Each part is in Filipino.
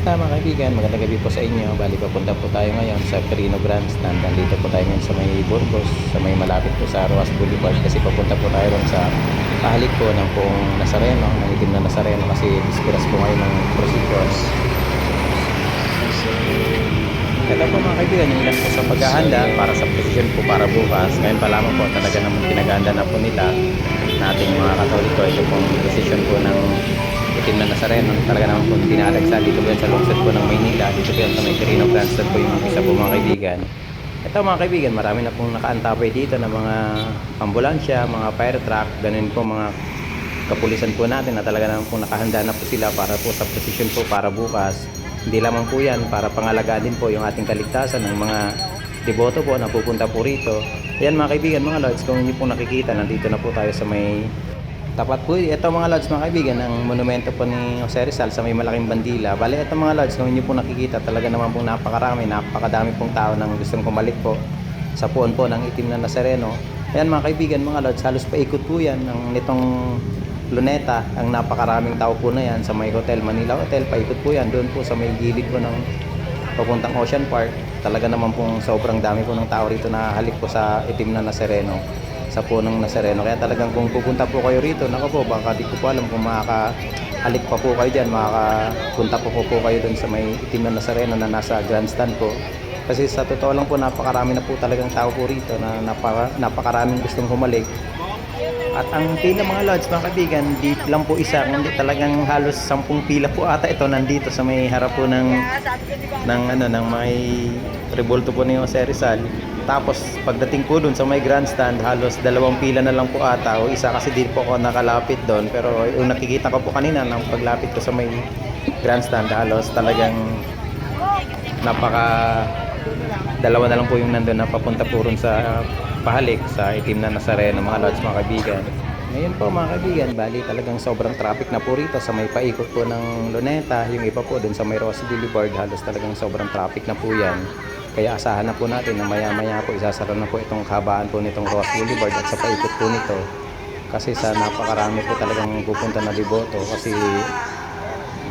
Kamusta mga kaibigan? Magandang gabi po sa inyo. Bali papunta po tayo ngayon sa Perino Grandstand. Nandito po tayo ngayon sa may Burgos, sa may malapit po sa Roas Boulevard kasi papunta po tayo ron sa pahalik po ng poong Nazareno, ng itim na Nazareno kasi discuras po ngayon ng procedures. Ito po mga kaibigan, yung ilan po sa paghahanda para sa posisyon po para bukas. Ngayon pa lamang po talaga naman pinaganda na po nila na ating mga katoliko. Ito pong posisyon po ng itim na Nazareno. Talaga naman po dinadagsa dito po yan sa lungsod po ng Maynila. Dito po yan sa may Grandstand po yung isa po mga kaibigan. Ito mga kaibigan, marami na pong nakaantabay dito ng mga ambulansya, mga fire truck, ganun po mga kapulisan po natin na talaga naman po nakahanda na po sila para po sa posisyon po para bukas. Hindi lamang po yan para pangalagaan din po yung ating kaligtasan ng mga deboto po na pupunta po rito. Yan mga kaibigan, mga lords, kung hindi po nakikita, nandito na po tayo sa may tapat po. Ito mga lords, mga kaibigan, ang monumento po ni Jose Rizal sa may malaking bandila. Bale, ito mga lords, kung hindi po nakikita, talaga naman po napakarami, napakadami pong tao nang gustong kumalik po sa puon po ng itim na Nazareno. Ayan mga kaibigan, mga lords, halos paikot po yan ng nitong Luneta, ang napakaraming tao po na yan sa may Hotel Manila Hotel, paikot po yan doon po sa may gilid po ng papuntang Ocean Park. Talaga naman pong sobrang dami po ng tao rito na halik po sa itim na Nazareno, sa punong Nazareno. Kaya talagang kung pupunta po kayo rito, nako po, baka di ko po alam kung makakahalik pa po kayo dyan, makakapunta po po, po kayo doon sa may itim na Nazareno na nasa grandstand po. Kasi sa totoo lang po, napakarami na po talagang tao po rito na napaka, napakaraming gustong humalik. At ang pila mga lodge, mga kaibigan, di lang po isa, kundi talagang halos sampung pila po ata ito nandito sa may harap po ng, ng, ano, ng may revolto po ni Jose Rizal. Tapos pagdating po dun sa may grandstand, halos dalawang pila na lang po ata. O isa kasi di po ako nakalapit doon. Pero yung nakikita ko po kanina nang paglapit ko sa may grandstand, halos talagang napaka dalawa na lang po yung nandun na papunta po rin sa pahalik sa itim na Nazareno mga lods mga kaibigan. Ngayon po mga kaibigan bali talagang sobrang traffic na po rito sa may paikot po ng Luneta yung iba po dun sa may Rosy Boulevard halos talagang sobrang traffic na po yan. Kaya asahan na po natin na maya maya po isasara na po itong kabaan po nitong Rosy Boulevard at sa paikot po nito. Kasi sa napakarami po talagang pupunta na diboto kasi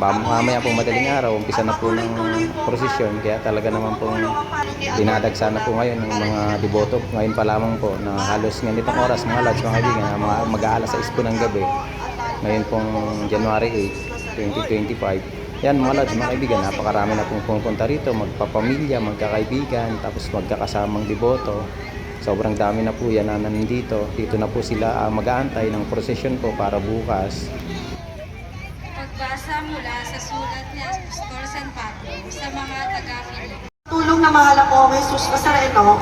mamaya po madaling araw, umpisa na po ng prosesyon. Kaya talaga naman po dinadagsa na po ngayon ng mga deboto. Ngayon pa lamang po na halos ganitong oras mga lads mga kaibigan mga mag-aalas 6 po ng gabi. Ngayon pong January 8, 2025 yan mga lads mga kaibigan napakarami na pong pumunta rito. Magpapamilya, magkakaibigan tapos magkakasamang deboto. Sobrang dami na po yan na nandito. Dito na po sila ah, mag-aantay ng prosesyon po para bukas Pagbasa mula sa sulat ni Apostol San Pablo sa mga taga-Filipo. tulong na mahal ako Jesus Nazareno,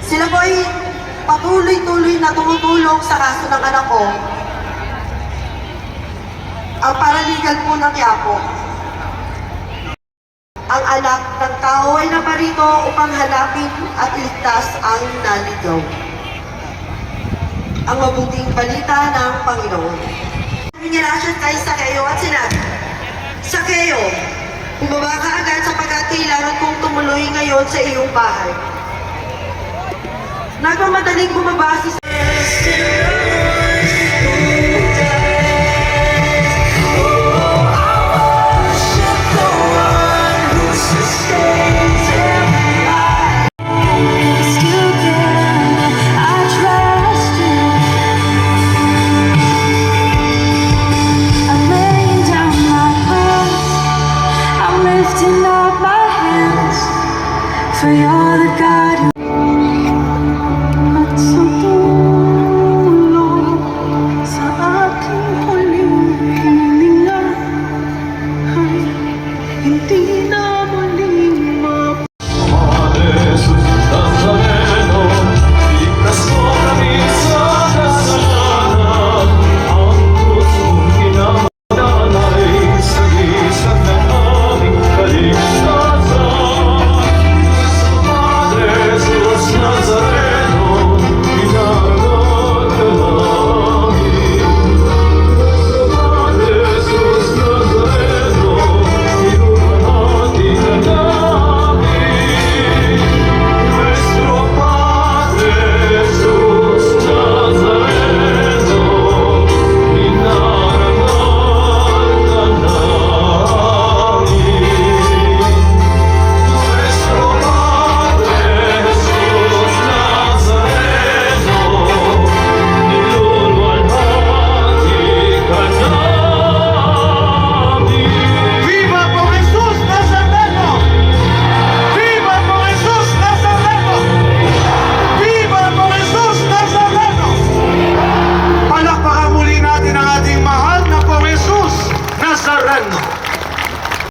sila po ay patuloy-tuloy na tumutulong sa kaso ng anak ko. Ang paralegal po ng Yapo. Ang anak ng tao ay naparito upang hanapin at iligtas ang naligaw. Ang mabuting balita ng Panginoon. Minirasyon kay Sakeo at sinabi, Sakeo, bumaba ka agad sapagkat kailangan kong tumuloy ngayon sa iyong bahay. Nagmamadaling bumaba si Still